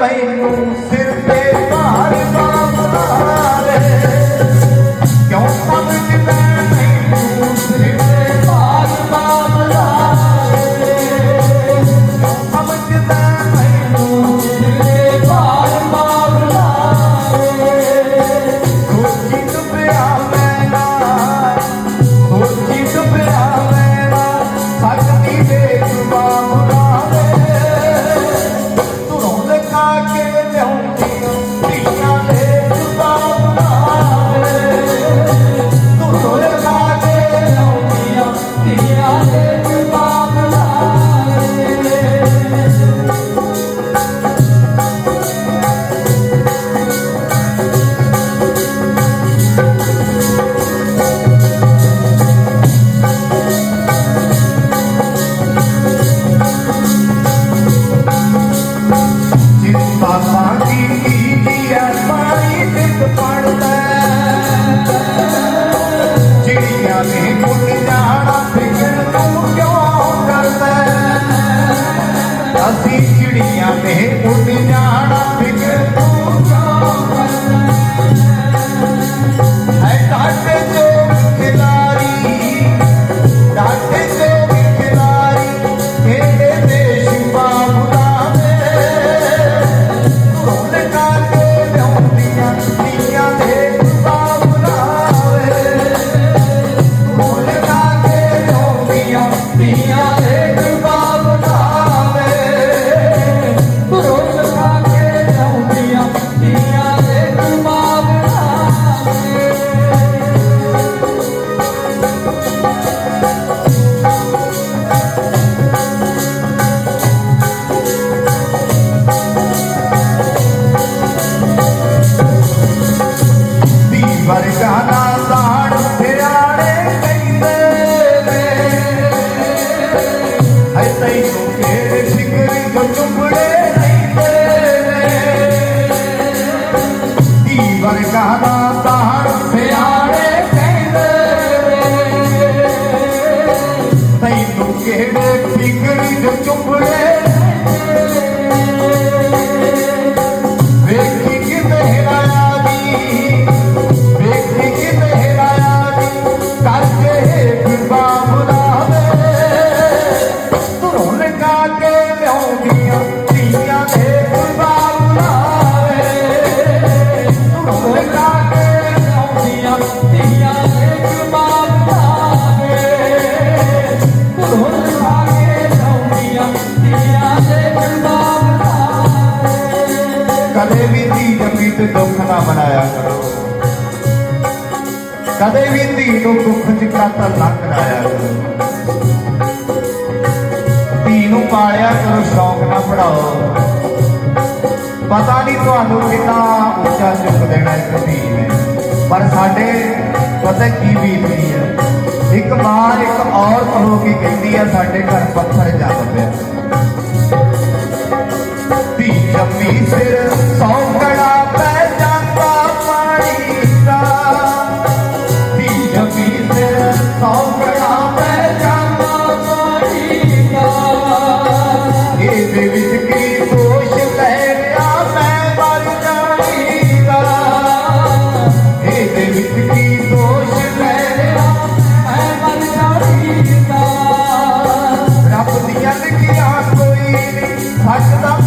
vai consertar. चिड़िया में उड़ जाड़ा। शिखर कचुपड़े ਵਿੱਚ ਦੁੱਖ ਨਾ ਬਣਾਇਆ ਕਰੋ। ਕਦੇ ਵੀ ਧੀ ਨੂੰ ਦੁੱਖ ਚ ਕਾਤਲ ਨਾ ਕਰਾਇਆ ਕਰੋ। ਧੀ ਨੂੰ ਪਾਲਿਆ ਕਰੋ, ਸ਼ੌਕ ਨਾ ਪੜਾਓ ਪਤਾ ਨਹੀਂ ਤੁਹਾਨੂੰ ਕਿੰਨਾ ਉੱਚਾ ਚੁੱਕ ਦੇਣਾ ਇੱਕ ਧੀ ਨੇ। ਪਰ ਸਾਡੇ ਪਤਾ ਕੀ ਬੀਤਦੀ ਹੈ? ਇੱਕ ਵਾਰ ਇੱਕ ਔਰਤ ਹੋ ਕੇ ਕਹਿੰਦੀ ਹੈ ਸਾਡੇ ਘਰ ਪੱਥਰ ਜੰਮ ਪਿਆ। ਧੀ ਜੰਮੀ ਸਿਰ থাকতাম।